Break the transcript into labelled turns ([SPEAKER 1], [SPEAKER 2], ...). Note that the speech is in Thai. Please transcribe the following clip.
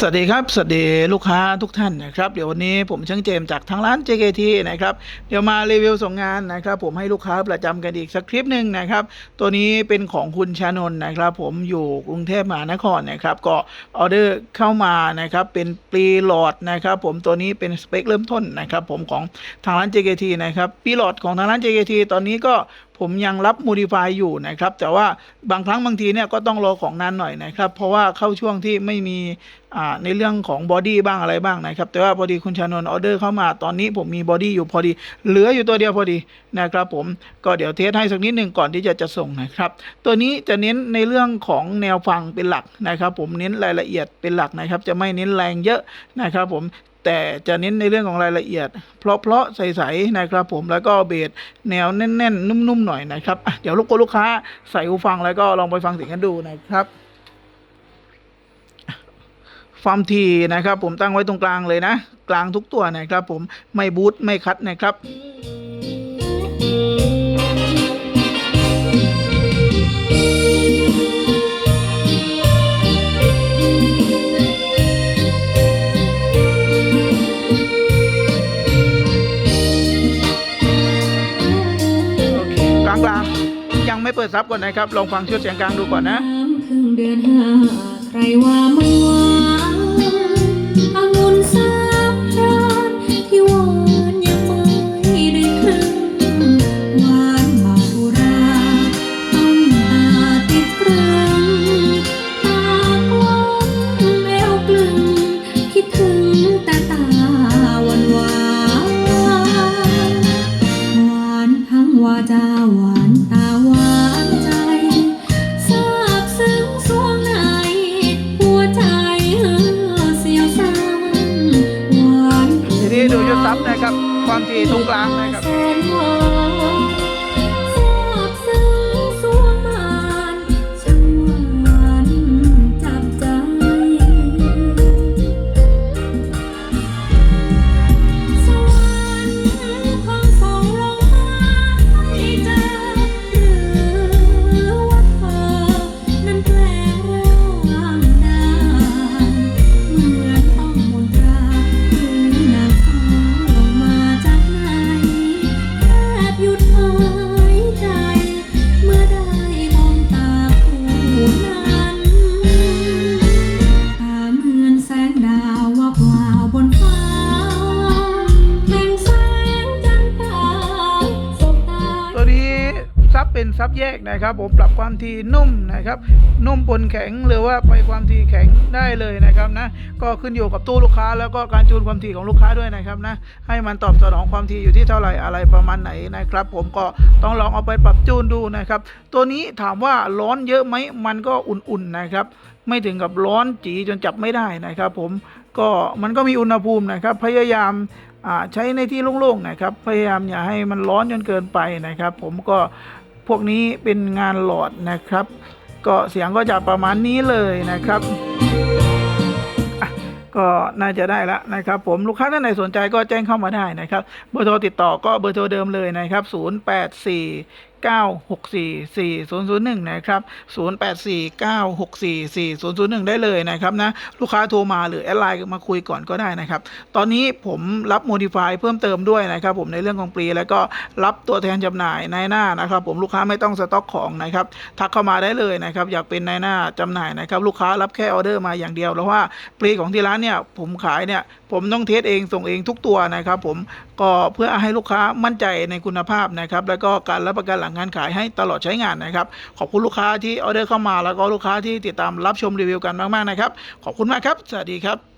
[SPEAKER 1] สวัสดีครับ สวัสดีลูกค้าทุกท่านนะครับ เดี๋ยววันนี้ผมช่างเจมจากทางร้าน JKT นะครับ เดี๋ยวมารีวิวส่งงานนะครับ ผมให้ลูกค้าประจำกันอีกสักคลิปหนึ่งนะครับ ตัวนี้เป็นของคุณชานนท์นะครับ ผมอยู่กรุงเทพมหานครนะครับ ก็ออเดอร์เข้ามานะครับ เป็นปรีหลอดนะครับ ผมตัวนี้เป็นสเปคเริ่มต้นนะครับ ผมของทางร้าน JKT นะครับปรีหลอดของทางร้าน JKT ตอนนี้ก็ ผมยังรับ modify อยู่นะครับ แต่ว่าบางครั้งบางทีเนี่ยก็ต้องรอของนานหน่อยนะครับ เพราะว่าเข้าช่วงที่ไม่มีในเรื่องของบอดี้บ้างอะไรบ้างนะครับ แต่ว่าพอดีคุณชานนท์ออเดอร์เข้ามาตอนนี้ผมมีบอดี้อยู่พอดี เหลืออยู่ตัวเดียวพอดีนะครับผมก็เดี๋ยวเทสให้สักนิดหนึ่งก่อนที่จะจะส่งนะครับ ตัวนี้จะเน้นในเรื่องของแนวฟังเป็นหลักนะครับ ผมเน้นรายละเอียดเป็นหลักนะครับ จะไม่เน้นแรงเยอะนะครับ ผม แต่จะเน้นในเรื่องของรายละเอียด เพราะๆใสๆนะครับผมแล้วก็เบสแนวแน่นๆ นุ่มๆหน่อยนะครับเดี๋ยวลูกลูกค้าใส่หูฟังแล้วก็ลองไปฟังเสียงกันดูนะครับความถี่นะครับ ผมตั้งไว้ตรงกลางเลยนะ กลางทุกตัวนะครับ ผมไม่บูทไม่คัดนะครับ เปิดซับก่อนนะครับ ลองฟังชุดเสียงกลางดูก่อนนะ
[SPEAKER 2] พึ่งเดือนห้าใครว่ามันหวานองุ่นสามรานที่หวานยังไม่ได้ครึ่งหวานบาอุราต้องตาติดเครื่องตากลมแมวกลึงคิดถึงต่ตาหวานหวานหวานทั้งวาจาหวาน
[SPEAKER 1] ความถี่ตรงกลางนะครับั
[SPEAKER 2] บเป็น
[SPEAKER 1] ซับแยกนะครับผมปรับความถี่นุ่มนะครับนุ่มปนแข็งหรือว่าไปความถี่แข็งได้เลยนะครับนะก็ขึ้นอยู่กับตู้ลูกค้า แล้วก็การจูนความถี่ของลูกค้าด้วยนะครับนะให้มันตอบสนองความถี่อยู่ที่เท่าไหร่อะไรประมาณไหนนะครับ ผมก็ต้องลองเอาไปปรับจูนดูนะครับ ตัวนี้ถามว่าร้อนเยอะไหมมันก็อุ่นๆนะครับไม่ถึงกับร้อนจีจนจับไม่ได้นะครับ ผมก็มันก็มีอุณหภูมินะครับ พยายามใช้ในที่โล่งๆนะครับ พยายามอย่าให้มันร้อนจนเกินไปนะครับ ผมก็ พวกนี้เป็นงานหลอดนะครับ ก็เสียงก็จะประมาณนี้เลยนะครับก็น่าจะได้แล้วนะครับผมลูกค้าท่านไหนสนใจก็แจ้งเข้ามาได้นะครับ เบอร์โทรติดต่อก็เบอร์โทรเดิมเลยนะครับ 084 964 4001 นะครับ 084 964 4001 ได้เลยนะครับนะลูกค้าโทรมาหรือแอดไลน์มาคุยก่อนก็ได้นะครับ ตอนนี้ผมรับ modify เพิ่มเติมด้วยนะครับ ผมในเรื่องของปรีแล้วก็รับตัวแทนจำหน่ายในหน้านะครับ ผมลูกค้าไม่ต้องสต็อกของนะครับทักเข้ามาได้เลยนะครับอยากเป็นในหน้าจำหน่ายนะครับ ลูกค้ารับแค่ออเดอร์มาอย่างเดียวแล้วว่าปรีของที่ร้านเนี่ยผมขายเนี่ยผมต้องเทสเองส่งเองทุกตัวนะครับผมก็เพื่อให้ลูกค้ามั่นใจในคุณภาพนะครับแล้วก็การรับประกันหลังการขายให้ตลอดใช้งานนะครับขอบคุณลูกค้าที่ออเดอร์เข้ามา แล้วก็ลูกค้าที่ติดตามรับชมรีวิวกันมากๆนะครับขอบคุณมากครับสวัสดีครับ